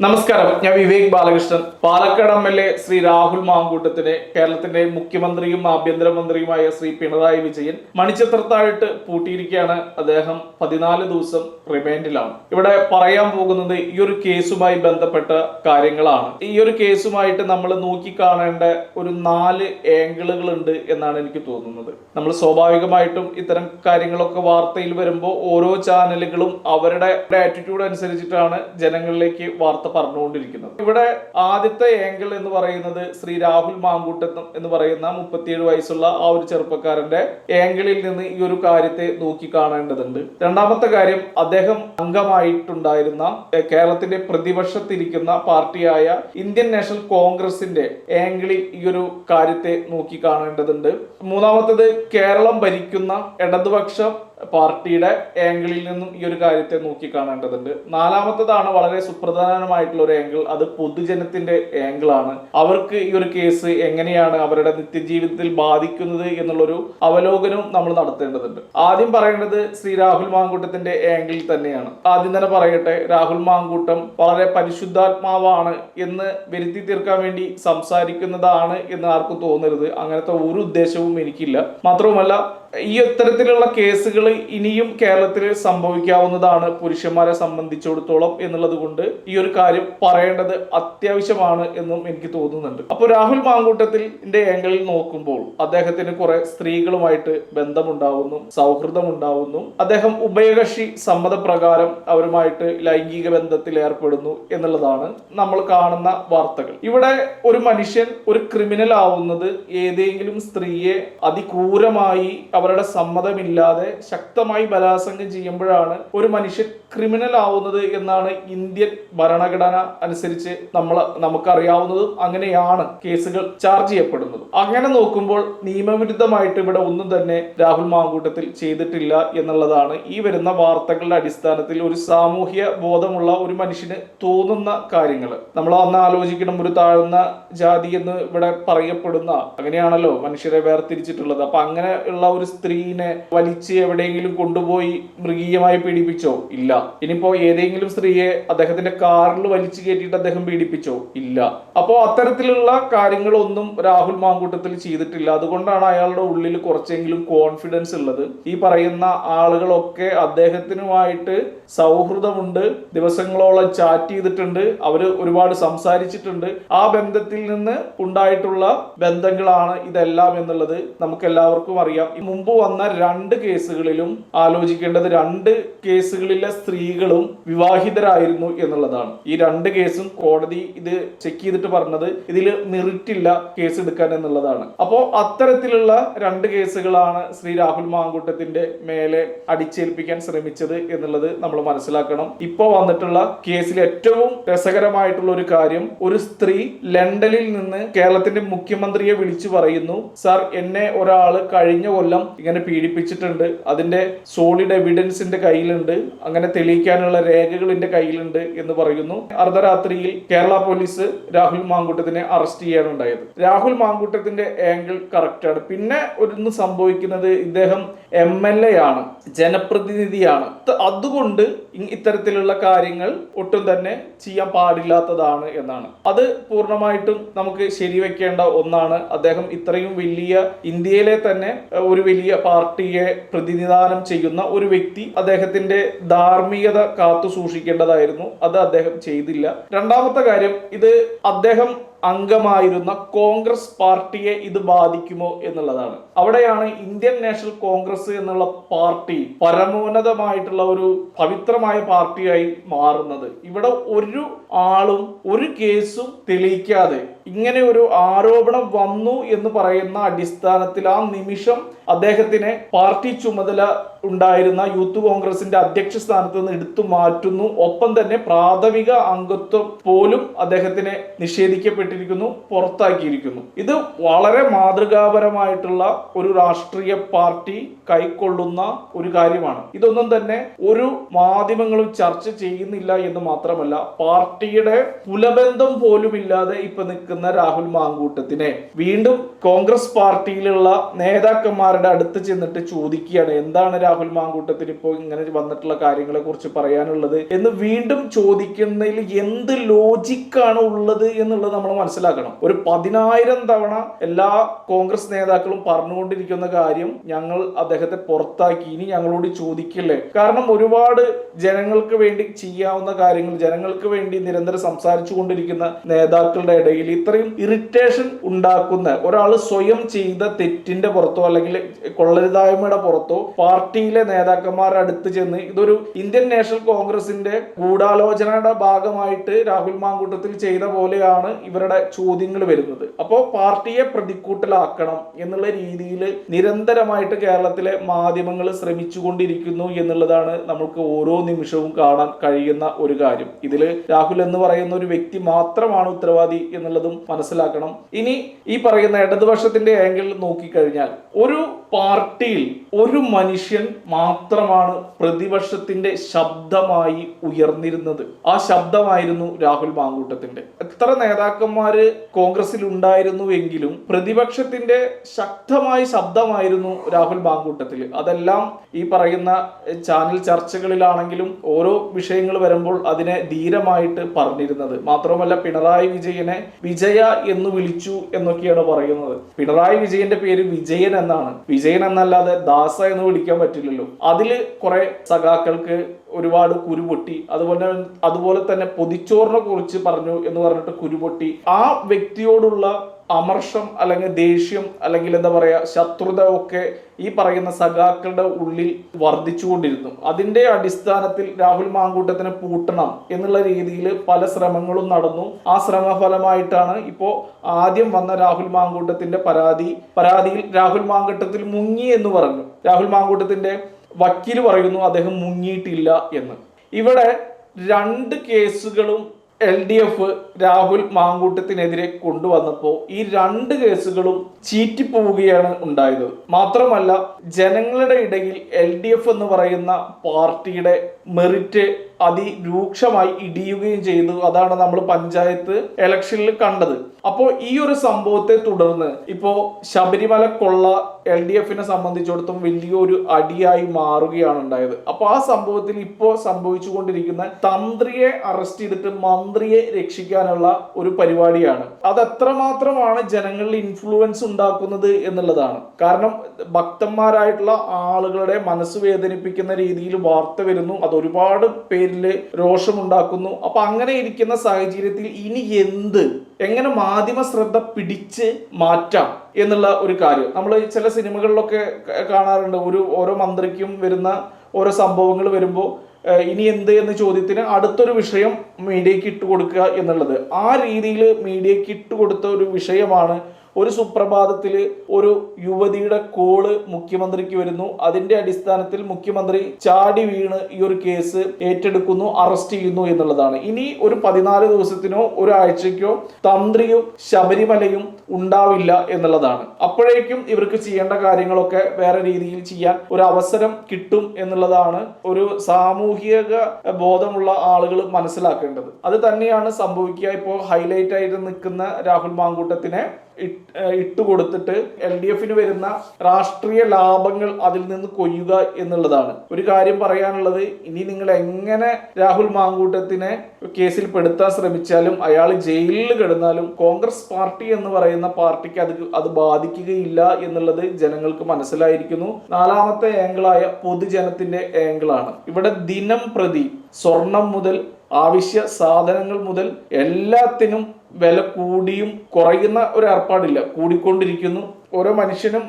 നമസ്കാരം. ഞാൻ Vivek Balakrishnan. Palakkad M L A Shri Rahul മാങ്കൂട്ടത്തിനെ കേരളത്തിന്റെ മുഖ്യമന്ത്രിയും ആഭ്യന്തരമന്ത്രിയുമായ ശ്രീ പിണറായി വിജയൻ മണിച്ചത്രത്താഴിട്ട് പൂട്ടിയിരിക്കുകയാണ്. അദ്ദേഹം പതിനാല് ദിവസം റിമാൻഡിലാണ്. ഇവിടെ പറയാൻ പോകുന്നത് ഈ ഒരു കേസുമായി ബന്ധപ്പെട്ട കാര്യങ്ങളാണ്. ഈ ഒരു കേസുമായിട്ട് നമ്മൾ നോക്കിക്കാണേണ്ട ഒരു നാല് ഏംഗിളുകൾ ഉണ്ട് എന്നാണ് എനിക്ക് തോന്നുന്നത്. നമ്മൾ സ്വാഭാവികമായിട്ടും ഇത്തരം കാര്യങ്ങളൊക്കെ വാർത്തയിൽ വരുമ്പോൾ ഓരോ ചാനലുകളും അവരുടെ ആറ്റിറ്റ്യൂഡ് അനുസരിച്ചിട്ടാണ് ജനങ്ങളിലേക്ക് വാർത്ത പറഞ്ഞുകൊണ്ടിരിക്കുന്നത്. ഇവിടെ ആദ്യത്തെ ഏംഗിൾ എന്ന് പറയുന്നത് ശ്രീ രാഹുൽ മാങ്കൂട്ടം എന്ന് പറയുന്ന മുപ്പത്തിയേഴ് വയസ്സുള്ള ആ ഒരു ചെറുപ്പക്കാരന്റെ ഏംഗിളിൽ നിന്ന് ഈ ഒരു കാര്യത്തെ നോക്കി കാണേണ്ടതുണ്ട് രണ്ടാമത്തെ കാര്യം അദ്ദേഹം അംഗമായിട്ടുണ്ടായിരുന്ന കേരളത്തിന്റെ പ്രതിപക്ഷത്തിരിക്കുന്ന പാർട്ടിയായ ഇന്ത്യൻ നാഷണൽ കോൺഗ്രസിന്റെ ഏംഗിളിൽ ഈ ഒരു കാര്യത്തെ നോക്കി കാണേണ്ടതുണ്ട്. മൂന്നാമത്തത് കേരളം ഭരിക്കുന്ന ഇടതുപക്ഷ പാർട്ടിയുടെ ആംഗിളിൽ നിന്നും ഈ ഒരു കാര്യത്തെ നോക്കി കാണേണ്ടതുണ്ട്. നാലാമത്തതാണ് വളരെ സുപ്രധാനമായിട്ടുള്ള ഒരു ആംഗിൾ അത് പൊതുജനത്തിന്റെ ആംഗിൾ ആണ്. അവർക്ക് ഈ ഒരു കേസ് എങ്ങനെയാണ് അവരുടെ നിത്യജീവിതത്തിൽ ബാധിക്കുന്നത് എന്നുള്ളൊരു അവലോകനവും നമ്മൾ നടത്തേണ്ടതുണ്ട്. ആദ്യം പറയേണ്ടത് ശ്രീ രാഹുൽ മാങ്കൂട്ടത്തിന്റെ ആംഗിളിൽ തന്നെയാണ്. ആദ്യം തന്നെ പറയട്ടെ രാഹുൽ മാങ്കൂട്ടം വളരെ പരിശുദ്ധാത്മാവാണ് എന്ന് വരുത്തി തീർക്കാൻ വേണ്ടി സംസാരിക്കുന്നതാണ് എന്ന് ആർക്കും തോന്നരുത്. അങ്ങനത്തെ ഒരു ഉദ്ദേശവും എനിക്കില്ല. മാത്രവുമല്ല ഈ ഇത്തരത്തിലുള്ള കേസുകൾ ഇനിയും കേരളത്തിൽ സംഭവിക്കാവുന്നതാണ് പുരുഷന്മാരെ സംബന്ധിച്ചിടത്തോളം എന്നുള്ളത് കൊണ്ട് ഈ ഒരു കാര്യം പറയേണ്ടത് അത്യാവശ്യമാണ് എന്നും എനിക്ക് തോന്നുന്നുണ്ട്. അപ്പോൾ രാഹുൽ മാങ്കൂട്ടത്തിന്റെ ആംഗിളിൽ നോക്കുമ്പോൾ അദ്ദേഹത്തിന് കുറെ സ്ത്രീകളുമായിട്ട് ബന്ധമുണ്ടാവുന്നു സൗഹൃദമുണ്ടാവുന്നു. അദ്ദേഹം ഉഭയകക്ഷി സമ്മതപ്രകാരം അവരുമായിട്ട് ലൈംഗിക ബന്ധത്തിൽ ഏർപ്പെടുന്നു എന്നുള്ളതാണ് നമ്മൾ കാണുന്ന വാർത്തകൾ. ഇവിടെ ഒരു മനുഷ്യൻ ഒരു ക്രിമിനൽ ആവുന്നത് ഏതെങ്കിലും സ്ത്രീയെ അതിക്രൂരമായി അവരുടെ സമ്മതമില്ലാതെ ശക്തമായി ബലാത്സംഗം ചെയ്യുമ്പോഴാണ് ഒരു മനുഷ്യൻ ക്രിമിനൽ ആവുന്നത് എന്നാണ് ഇന്ത്യൻ ഭരണഘടന അനുസരിച്ച് നമ്മൾ നമുക്കറിയാവുന്നതും അങ്ങനെയാണ് കേസുകൾ ചാർജ് ചെയ്യപ്പെടുന്നത്. അങ്ങനെ നോക്കുമ്പോൾ നിയമവിരുദ്ധമായിട്ട് ഇവിടെ ഒന്നും തന്നെ രാഹുൽ മാങ്കൂട്ടത്തിൽ ചെയ്തിട്ടില്ല എന്നുള്ളതാണ് ഈ വരുന്ന വാർത്തകളുടെ അടിസ്ഥാനത്തിൽ ഒരു സാമൂഹ്യ ബോധമുള്ള ഒരു മനുഷ്യന് തോന്നുന്ന കാര്യങ്ങൾ. നമ്മൾ അന്ന് ആലോചിക്കണം ഒരു താഴ്ന്ന ജാതി എന്ന് ഇവിടെ പറയപ്പെടുന്ന അങ്ങനെയാണല്ലോ മനുഷ്യരെ വേർതിരിച്ചിട്ടുള്ളത്. അപ്പൊ അങ്ങനെ ഉള്ള ഒരു സ്ത്രീനെ വലിച്ച് എവിടെയെങ്കിലും കൊണ്ടുപോയി മൃഗീയമായി പീഡിപ്പിച്ചോ? ഇല്ല. ഇനിയിപ്പോ ഏതെങ്കിലും സ്ത്രീയെ അദ്ദേഹത്തിന്റെ കാറിൽ വലിച്ചു കയറ്റിയിട്ട് അദ്ദേഹം പീഡിപ്പിച്ചോ? ഇല്ല. അപ്പോ അത്തരത്തിലുള്ള കാര്യങ്ങളൊന്നും രാഹുൽ മാങ്കൂട്ടത്തിൽ ചെയ്തിട്ടില്ല. അതുകൊണ്ടാണ് അയാളുടെ ഉള്ളിൽ കുറച്ചെങ്കിലും കോൺഫിഡൻസ് ഉള്ളത്. ഈ പറയുന്ന ആളുകളൊക്കെ അദ്ദേഹത്തിനുമായിട്ട് സൗഹൃദമുണ്ട്. ദിവസങ്ങളോളം ചാറ്റ് ചെയ്തിട്ടുണ്ട്. അവർ ഒരുപാട് സംസാരിച്ചിട്ടുണ്ട്. ആ ബന്ധത്തിൽ നിന്ന് ഉണ്ടായിട്ടുള്ള ബന്ധങ്ങളാണ് ഇതെല്ലാം എന്നുള്ളത് നമുക്ക് എല്ലാവർക്കും അറിയാം മുമ്പ് വന്ന രണ്ട് കേസുകളിലും ആലോചിക്കേണ്ടത് രണ്ട് കേസുകളിലെ സ്ത്രീകളും വിവാഹിതരായിരുന്നു എന്നുള്ളതാണ്. ഈ രണ്ട് കേസും കോടതി ഇത് ചെക്ക് ചെയ്തിട്ട് പറഞ്ഞത് ഇതിൽ മെറിറ്റില്ല കേസ് എടുക്കാൻ എന്നുള്ളതാണ്. അപ്പോ അത്തരത്തിലുള്ള രണ്ട് കേസുകളാണ് ശ്രീ രാഹുൽ മാങ്കൂട്ടത്തിന്റെ മേലെ അടിച്ചേൽപ്പിക്കാൻ ശ്രമിച്ചത് എന്നുള്ളത് നമ്മൾ മനസ്സിലാക്കണം. ഇപ്പോൾ വന്നിട്ടുള്ള കേസിൽ ഏറ്റവും രസകരമായിട്ടുള്ള ഒരു കാര്യം ഒരു സ്ത്രീ ലണ്ടനിൽ നിന്ന് കേരളത്തിന്റെ മുഖ്യമന്ത്രിയെ വിളിച്ചു പറയുന്നു സാർ എന്നെ ഒരാൾ കഴിഞ്ഞ കൊല്ലം ഇങ്ങനെ പീഡിപ്പിച്ചിട്ടുണ്ട്. അതിന്റെ സോളിഡ് എവിഡൻസിന്റെ കയ്യിലുണ്ട്. അങ്ങനെ തെളിയിക്കാനുള്ള രേഖകൾ എന്റെ കയ്യിലുണ്ട് എന്ന് പറയുന്നു. അർദ്ധരാത്രിയിൽ കേരള പോലീസ് രാഹുൽ മാങ്കൂട്ടത്തിനെ അറസ്റ്റ് ചെയ്യാനുണ്ടായത് രാഹുൽ മാങ്കൂട്ടത്തിന്റെ ആംഗിൾ ആണ്. പിന്നെ ഒന്ന് സംഭവിക്കുന്നത് ഇദ്ദേഹം എം എൽ എ ആണ്. ജനപ്രതിനിധിയാണ്. അതുകൊണ്ട് ഇത്തരത്തിലുള്ള കാര്യങ്ങൾ ഒട്ടും തന്നെ ചെയ്യാൻ പാടില്ലാത്തതാണ് എന്നാണ്. അത് പൂർണമായിട്ടും നമുക്ക് ശരിവെക്കേണ്ട ഒന്നാണ്. അദ്ദേഹം ഇത്രയും വലിയ ഇന്ത്യയിലെ തന്നെ ഒരു വലിയ പാർട്ടിയെ പ്രതിനിധാനം ചെയ്യുന്ന ഒരു വ്യക്തി അദ്ദേഹത്തിന്റെ ധാർമ്മികത കാത്തു സൂക്ഷിക്കേണ്ടതായിരുന്നു. അത് അദ്ദേഹം ചെയ്തില്ല. രണ്ടാമത്തെ കാര്യം ഇത് അദ്ദേഹം അംഗമായിരുന്ന കോൺഗ്രസ് പാർട്ടിയെ ഇത് ബാധിക്കുമോ എന്നുള്ളതാണ്. അവിടെയാണ് ഇന്ത്യൻ നാഷണൽ കോൺഗ്രസ് എന്നുള്ള പാർട്ടി പരമോന്നതമായിട്ടുള്ള ഒരു പവിത്രമായ പാർട്ടിയായി മാറുന്നത്. ഇവിടെ ഒരു ആളും ഒരു കേസും തെളിയിക്കാതെ ഇങ്ങനെ ഒരു ആരോപണം വന്നു എന്ന് പറയുന്ന അടിസ്ഥാനത്തിൽ ആ നിമിഷം അദ്ദേഹത്തിനെ പാർട്ടി ചുമതല ഉണ്ടായിരുന്ന യൂത്ത് കോൺഗ്രസിന്റെ അധ്യക്ഷ സ്ഥാനത്ത് നിന്ന് എടുത്തു മാറ്റുന്നു. ഒപ്പം തന്നെ പ്രാഥമിക അംഗത്വം പോലും അദ്ദേഹത്തിനെ നിഷേധിക്കപ്പെട്ടിരിക്കുന്നു പുറത്താക്കിയിരിക്കുന്നു. ഇത് വളരെ മാതൃകാപരമായിട്ടുള്ള ഒരു രാഷ്ട്രീയ പാർട്ടി കൈക്കൊള്ളുന്ന ഒരു കാര്യമാണ്. ഇതൊന്നും തന്നെ ഒരു മാധ്യമങ്ങളും ചർച്ച ചെയ്യുന്നില്ല എന്ന് മാത്രമല്ല പാർട്ടിയുടെ കുലബന്ധം പോലും ഇല്ലാതെ ഇപ്പൊ നിൽക്കുന്ന രാഹുൽ മാങ്കൂട്ടത്തിനെ വീണ്ടും കോൺഗ്രസ് പാർട്ടിയിലുള്ള നേതാക്കന്മാരുടെ അടുത്ത് ചെന്നിട്ട് ചോദിക്കുകയാണ് എന്താണ് രാഹുൽ മാങ്കൂട്ടത്തിന് ഇപ്പോൾ ഇങ്ങനെ വന്നിട്ടുള്ള കാര്യങ്ങളെ കുറിച്ച് പറയാനുള്ളത് എന്ന് വീണ്ടും ചോദിക്കുന്നതിൽ എന്ത് ലോജിക്കാണ് ഉള്ളത് എന്നുള്ളത് നമ്മൾ മനസ്സിലാക്കണം. ഒരു പതിനായിരം തവണ എല്ലാ കോൺഗ്രസ് നേതാക്കളും പറഞ്ഞുകൊണ്ടിരിക്കുന്ന കാര്യം ഞങ്ങൾ അദ്ദേഹത്തെ പുറത്താക്കി. ഇനി ഞങ്ങളോട് ചോദിക്കില്ലേ? കാരണം ഒരുപാട് ജനങ്ങൾക്ക് വേണ്ടി ചെയ്യാവുന്ന കാര്യങ്ങൾ ജനങ്ങൾക്ക് വേണ്ടി നിരന്തരം സംസാരിച്ചു കൊണ്ടിരിക്കുന്ന നേതാക്കളുടെ ഇടയിൽ ഇത്രയും ഇറിറ്റേഷൻ ഉണ്ടാക്കുന്ന ഒരാൾ സ്വയം ചെയ്ത തെറ്റിന്റെ പുറത്തോ അല്ലെങ്കിൽ കൊള്ളരുതായ്മയുടെ പുറത്തോ പാർട്ടിയിലെ നേതാക്കന്മാരുടെ അടുത്ത് ചെന്ന് ഇതൊരു ഇന്ത്യൻ നാഷണൽ കോൺഗ്രസിന്റെ ഗൂഢാലോചനയുടെ ഭാഗമായിട്ട് രാഹുൽ മാങ്കൂട്ടത്തിൽ ചെയ്ത പോലെയാണ് ഇവരുടെ ചോദ്യങ്ങൾ വരുന്നത്. അപ്പോൾ പാർട്ടിയെ പ്രതിക്കൂട്ടിലാക്കണം എന്നുള്ള രീതിയിൽ നിരന്തരമായിട്ട് കേരളത്തിലെ മാധ്യമങ്ങൾ ശ്രമിച്ചുകൊണ്ടിരിക്കുന്നു എന്നുള്ളതാണ് നമുക്ക് ഓരോ നിമിഷവും കാണാൻ കഴിയുന്ന ഒരു കാര്യം. ഇതിൽ രാഹുൽ എന്ന് പറയുന്ന ഒരു വ്യക്തി മാത്രമാണ് ഉത്തരവാദി എന്നുള്ളതും മനസ്സിലാക്കണം. ഇനി ഈ പറയുന്ന ഇടതുപക്ഷത്തിന്റെ ആംഗിൾ നോക്കിക്കഴിഞ്ഞാൽ ഒരു പാർട്ടിയിൽ ഒരു മനുഷ്യൻ മാത്രമാണ് പ്രതിപക്ഷത്തിന്റെ ശബ്ദമായി ഉയർന്നിരുന്നത്. ആ ശബ്ദമായിരുന്നു രാഹുൽ മാങ്കൂട്ടത്തിന്റെ. എത്ര നേതാക്കന്മാര് കോൺഗ്രസിൽ ഉണ്ടായിരുന്നുവെങ്കിലും പ്രതിപക്ഷത്തിന്റെ ശക്തമായ ശബ്ദമായിരുന്നു രാഹുൽ മാങ്കൂട്ടത്തിൽ അതെല്ലാം ഈ പറയുന്ന ചാനൽ ചർച്ചകളിലാണെങ്കിലും ഓരോ വിഷയങ്ങൾ വരുമ്പോൾ അതിനെ ധീരമായിട്ട് പറഞ്ഞിരുന്നത്. മാത്രമല്ല പിണറായി വിജയനെ വിജയ എന്ന് വിളിച്ചു എന്നൊക്കെയാണ് പറയുന്നത്. പിണറായി വിജയന്റെ പേര് വിജയൻ എന്നാണ്. വിജയൻ എന്നല്ലാതെ ദാസ എന്ന് വിളിക്കാൻ പറ്റില്ലല്ലോ. അതിൽ കുറെ സഖാക്കൾക്ക് ഒരുപാട് കുരുപൊട്ടി അതുപോലെ അതുപോലെ തന്നെ പൊതിച്ചോറിനെ കുറിച്ച് പറഞ്ഞു എന്ന് പറഞ്ഞിട്ട് കുരുപൊട്ടി. ആ വ്യക്തിയോടുള്ള അമർഷം അല്ലെങ്കിൽ ദേഷ്യം അല്ലെങ്കിൽ എന്താ പറയുക ശത്രുത ഒക്കെ ഈ പറയുന്ന സഖാക്കളുടെ ഉള്ളിൽ വർദ്ധിച്ചുകൊണ്ടിരുന്നു. അതിന്റെ അടിസ്ഥാനത്തിൽ രാഹുൽ മാങ്കൂട്ടത്തിനെ പൂട്ടണം എന്നുള്ള രീതിയിൽ പല ശ്രമങ്ങളും നടന്നു. ആ ശ്രമഫലമായിട്ടാണ് ഇപ്പോൾ ആദ്യം വന്ന രാഹുൽ മാങ്കൂട്ടത്തിന്റെ പരാതി. പരാതിയിൽ രാഹുൽ മാങ്കൂട്ടത്തിൽ മുങ്ങി എന്ന് പറഞ്ഞു. രാഹുൽ മാങ്കൂട്ടത്തിന്റെ വക്കീൽ പറയുന്നു അദ്ദേഹം മുങ്ങിയിട്ടില്ല എന്ന്. ഇവിടെ രണ്ട് കേസുകളും എൽ ഡി എഫ് രാഹുൽ മാങ്കൂട്ടത്തിനെതിരെ കൊണ്ടുവന്നപ്പോൾ ഈ രണ്ട് കേസുകളും ചീറ്റിപ്പോവുകയാണ് ഉണ്ടായത്. മാത്രമല്ല ജനങ്ങളുടെ ഇടയിൽ എൽ ഡി എഫ് എന്ന് പറയുന്ന പാർട്ടിയുടെ മെറിറ്റ് അതിരൂക്ഷമായി ഇടിയുകയും ചെയ്തു. അതാണ് നമ്മൾ പഞ്ചായത്ത് ഇലക്ഷനിൽ കണ്ടത്. അപ്പോൾ ഈ ഒരു സംഭവത്തെ തുടർന്ന് ഇപ്പോ ശബരിമല കൊള്ള എൽ ഡി എഫിനെ സംബന്ധിച്ചിടത്തും വലിയൊരു അടിയായി മാറുകയാണ് ഉണ്ടായത്. അപ്പൊ ആ സംഭവത്തിൽ ഇപ്പോൾ സംഭവിച്ചുകൊണ്ടിരിക്കുന്ന തന്ത്രിയെ അറസ്റ്റ് ചെയ്തിട്ട് മന്ത്രിയെ രക്ഷിക്കാനുള്ള ഒരു പരിപാടിയാണ്. അത് എത്രമാത്രമാണ് ജനങ്ങളിൽ ഇൻഫ്ലുവൻസ് ഉണ്ടാക്കുന്നത് എന്നുള്ളതാണ്. കാരണം ഭക്തന്മാരായിട്ടുള്ള ആളുകളുടെ മനസ്സ് വേദനിപ്പിക്കുന്ന രീതിയിൽ വാർത്ത വരുന്നു. അത് ഒരുപാട് പേരിൽ രോഷമുണ്ടാക്കുന്നു. അപ്പൊ അങ്ങനെ ഇരിക്കുന്ന സാഹചര്യത്തിൽ ഇനി എന്ത്? എങ്ങനെ മാധ്യമ ശ്രദ്ധ പിടിച്ച് മാറ്റാം എന്നുള്ള ഒരു കാര്യം. നമ്മൾ ചില സിനിമകളിലൊക്കെ കാണാറുണ്ട്. ഒരു ഓരോ മന്ത്രിക്കും വരുന്ന ഓരോ സംഭവങ്ങൾ വരുമ്പോൾ ഇനി എന്ത് എന്ന ചോദ്യത്തിന് അടുത്തൊരു വിഷയം മീഡിയക്ക് ഇട്ടുകൊടുക്കുക എന്നുള്ളത്. ആ രീതിയിൽ മീഡിയക്ക് ഇട്ടുകൊടുത്ത ഒരു വിഷയമാണ് ഒരു സുപ്രഭാതത്തിൽ ഒരു യുവതിയുടെ കോൾ മുഖ്യമന്ത്രിക്ക് വരുന്നു. അതിന്റെ അടിസ്ഥാനത്തിൽ മുഖ്യമന്ത്രി ചാടി വീണ് ഈ ഒരു കേസ് ഏറ്റെടുക്കുന്നു അറസ്റ്റ് ചെയ്യുന്നു എന്നുള്ളതാണ്. ഇനി ഒരു പതിനാല് ദിവസത്തിനോ ഒരാഴ്ചയ്ക്കോ തന്ത്രിയും ശബരിമലയും ഉണ്ടാവില്ല എന്നുള്ളതാണ്. അപ്പോഴേക്കും ഇവർക്ക് ചെയ്യേണ്ട കാര്യങ്ങളൊക്കെ വേറെ രീതിയിൽ ചെയ്യാൻ ഒരു അവസരം കിട്ടും എന്നുള്ളതാണ് ഒരു സാമൂഹിക ബോധമുള്ള ആളുകൾ മനസ്സിലാക്കേണ്ടത്. അത് തന്നെയാണ് സംഭവിക്കുക. ഇപ്പോൾ ഹൈലൈറ്റ് ആയിട്ട് നിൽക്കുന്ന രാഹുൽ മാങ്കൂട്ടത്തിനെ ഇട്ടുകൊടുത്തിട്ട് എൽ ഡി എഫിന് വരുന്ന രാഷ്ട്രീയ ലാഭങ്ങൾ അതിൽ നിന്ന് കൊയ്യുക എന്നുള്ളതാണ്. ഒരു കാര്യം പറയാനുള്ളത് ഇനി നിങ്ങൾ എങ്ങനെ രാഹുൽ മാങ്കൂട്ടത്തിനെ കേസിൽ പെടുത്താൻ ശ്രമിച്ചാലും അയാൾ ജയിലിൽ കിടന്നാലും കോൺഗ്രസ് പാർട്ടി എന്ന് പറയുന്ന പാർട്ടിക്ക് അത് അത് ബാധിക്കുകയില്ല എന്നുള്ളത് ജനങ്ങൾക്ക് മനസ്സിലായിരിക്കുന്നു. നാലാമത്തെ ആംഗിളായ പൊതുജനത്തിന്റെ ആംഗിളാണ് ഇവിടെ ദിനം പ്രതി സ്വർണം മുതൽ ആവശ്യ സാധനങ്ങൾ മുതൽ എല്ലാത്തിനും വില കൂടിയും കുറയുന്ന ഒരു ഏർപ്പാടില്ല. കൂടിക്കൊണ്ടിരിക്കുന്നു. ഓരോ മനുഷ്യനും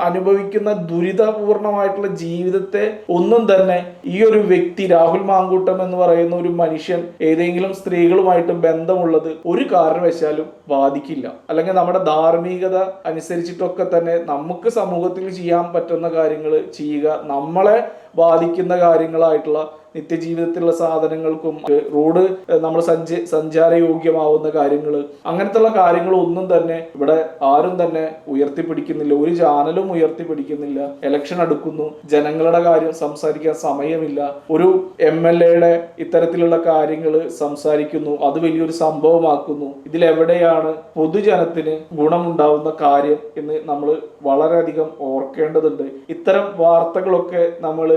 അനുഭവിക്കുന്ന ദുരിതപൂർണമായിട്ടുള്ള ജീവിതത്തെ ഒന്നും തന്നെ ഈ ഒരു വ്യക്തി രാഹുൽ മാങ്കൂട്ടം എന്ന് പറയുന്ന ഒരു മനുഷ്യൻ ഏതെങ്കിലും സ്ത്രീകളുമായിട്ട് ബന്ധമുള്ളത് ഒരു കാരണവശാലും ബാധിക്കില്ല. അല്ലെങ്കിൽ നമ്മുടെ ധാർമ്മികത അനുസരിച്ചിട്ടൊക്കെ തന്നെ നമുക്ക് സമൂഹത്തിൽ ചെയ്യാൻ പറ്റുന്ന കാര്യങ്ങൾ ചെയ്യുക നമ്മളെ ബാധിക്കുന്ന കാര്യങ്ങളായിട്ടുള്ള നിത്യജീവിതത്തിലുള്ള സാധനങ്ങൾക്കും റോഡ് നമ്മൾ സഞ്ച സഞ്ചാരയോഗ്യമാവുന്ന കാര്യങ്ങൾ അങ്ങനത്തുള്ള കാര്യങ്ങളൊന്നും തന്നെ ഇവിടെ ആരും തന്നെ ഉയർത്തി ഉയർത്തിപ്പിടിക്കുന്നില്ല. ഒരു ചാനലും ഉയർത്തിപ്പിടിക്കുന്നില്ല. ഇലക്ഷൻ അടുക്കുന്നു. ജനങ്ങളുടെ കാര്യം സംസാരിക്കാൻ സമയമില്ല. ഒരു എം എൽ എയുടെ ഇത്തരത്തിലുള്ള കാര്യങ്ങൾ സംസാരിക്കുന്നു. അത് വലിയൊരു സംഭവമാക്കുന്നു. ഇതിലെവിടെയാണ് പൊതുജനത്തിന് ഗുണമുണ്ടാവുന്ന കാര്യം എന്ന് നമ്മൾ വളരെയധികം ഓർക്കേണ്ടതുണ്ട്. ഇത്തരം വാർത്തകളൊക്കെ നമ്മൾ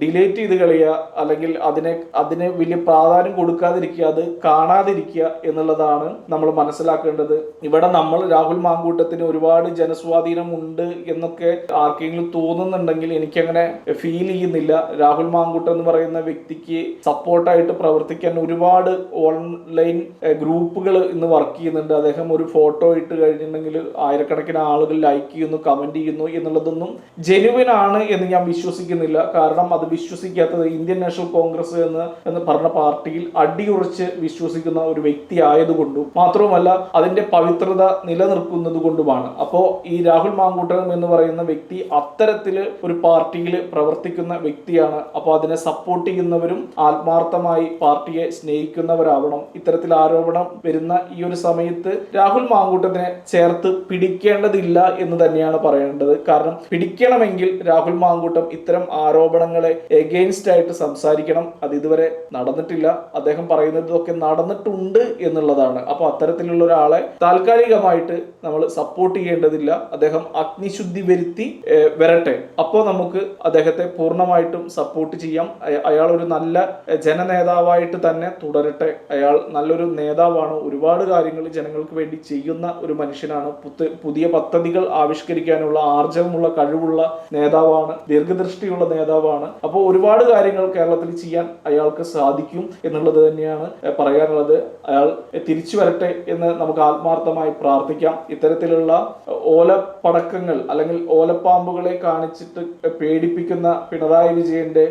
ഡിലേറ്റ് ചെയ്ത് കളയുക അല്ലെങ്കിൽ അതിനെ അതിന് വലിയ പ്രാധാന്യം കൊടുക്കാതിരിക്കുക അത് കാണാതിരിക്കുക എന്നുള്ളതാണ് നമ്മൾ മനസ്സിലാക്കേണ്ടത്. ഇവിടെ നമ്മൾ രാഹുൽ മാങ്കൂട്ടത്തിന് ഒരുപാട് ജനസ്വാധീനം ഉണ്ട് എന്നൊക്കെ ആർക്കെങ്കിലും തോന്നുന്നുണ്ടെങ്കിൽ എനിക്കങ്ങനെ ഫീൽ ചെയ്യുന്നില്ല. രാഹുൽ മാങ്കൂട്ടം എന്ന് പറയുന്ന വ്യക്തിക്ക് സപ്പോർട്ടായിട്ട് പ്രവർത്തിക്കാൻ ഒരുപാട് ഓൺലൈൻ ഗ്രൂപ്പുകൾ ഇന്ന് വർക്ക് ചെയ്യുന്നുണ്ട്. അദ്ദേഹം ഒരു ഫോട്ടോ ഇട്ട് കഴിഞ്ഞിട്ടുണ്ടെങ്കിൽ ആയിരക്കണക്കിന് ആളുകൾ ലൈക്ക് ചെയ്യുന്നു കമന്റ് ചെയ്യുന്നു എന്നുള്ളതൊന്നും ജെനുവിൻ ആണ് എന്ന് ഞാൻ വിശ്വസിക്കുന്നില്ല. കാരണം അത് വിശ്വസിക്കാത്തത് ഇന്ത്യൻ നാഷണൽ കോൺഗ്രസ് എന്ന് എന്ന് പറഞ്ഞ പാർട്ടിയിൽ അടിയുറച്ച് വിശ്വസിക്കുന്ന ഒരു വ്യക്തി ആയതുകൊണ്ടും മാത്രവുമല്ല അതിന്റെ പവിത്രത നിലനിർത്തുന്നത് കൊണ്ടുമാണ്. അപ്പോൾ ഈ രാഹുൽ മാങ്കൂട്ടം എന്ന് പറയുന്ന വ്യക്തി അത്തരത്തിൽ ഒരു പാർട്ടിയിൽ പ്രവർത്തിക്കുന്ന വ്യക്തിയാണ്. അപ്പോൾ അതിനെ സപ്പോർട്ട് ചെയ്യുന്നവരും ആത്മാർത്ഥമായി പാർട്ടിയെ സ്നേഹിക്കുന്നവരാവണം. ഇത്തരത്തിൽ ആരോപണം വരുന്ന ഈ ഒരു സമയത്ത് രാഹുൽ മാങ്കൂട്ടത്തിനെ ചേർത്ത് പിടിക്കേണ്ടതില്ല എന്ന് തന്നെയാണ് പറയേണ്ടത്. കാരണം പിടിക്കണമെങ്കിൽ രാഹുൽ മാങ്കൂട്ടം ഇത്തരം ആരോപണങ്ങളെ എഗെയിൻസ്റ്റ് ആയിട്ട് സംസാരിക്കണം. അത് ഇതുവരെ നടന്നിട്ടില്ല. അദ്ദേഹം പറയുന്നതൊക്കെ നടന്നിട്ടുണ്ട് എന്നുള്ളതാണ്. അപ്പോൾ അത്തരത്തിലുള്ള ഒരാളെ താൽക്കാലികമായിട്ട് നമ്മൾ സപ്പോർട്ട് ചെയ്യേണ്ടതില്ല. അദ്ദേഹം അഗ്നിശുദ്ധി വരുത്തി വരട്ടെ. അപ്പോൾ നമുക്ക് അദ്ദേഹത്തെ പൂർണമായിട്ടും സപ്പോർട്ട് ചെയ്യാം. അയാൾ ഒരു നല്ല ജനനേതാവായിട്ട് തന്നെ തുടരട്ടെ. അയാൾ നല്ലൊരു നേതാവാണ്. ഒരുപാട് കാര്യങ്ങൾ ജനങ്ങൾക്ക് വേണ്ടി ചെയ്യുന്ന ഒരു മനുഷ്യനാണ്. പുതിയ പദ്ധതികൾ ആവിഷ്കരിക്കാനുള്ള ആർജവമുള്ള കഴിവുള്ള നേതാവാണ്. ദീർഘദൃഷ്ടിയുള്ള നേതാവാണ്. അപ്പോൾ ഒരുപാട് കാര്യങ്ങൾ കേരളത്തിൽ ചെയ്യാൻ അയാൾക്ക് സാധിക്കും എന്നുള്ളത് തന്നെയാണ് പറയാനുള്ളത്. അയാൾ തിരിച്ചു വരട്ടെ എന്ന് നമുക്ക് ആത്മാർത്ഥമായി പ്രാർത്ഥിക്കാം. ഇത്തരത്തിലുള്ള ഓലപ്പടക്കങ്ങൾ അല്ലെങ്കിൽ ഓലപ്പാമ്പുകളെ കാണിച്ചിട്ട് പേടിപ്പിക്കുന്ന പിണറായി വിജയന്റെ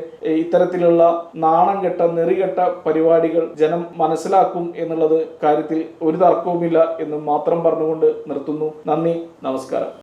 ഇത്തരത്തിലുള്ള നാണം കെട്ട നെറികെട്ട പരിപാടികൾ ജനം മനസ്സിലാക്കും എന്നുള്ളത് കാര്യത്തിൽ ഒരു തർക്കവുമില്ല എന്ന് മാത്രം പറഞ്ഞുകൊണ്ട് നിർത്തുന്നു. നന്ദി നമസ്കാരം.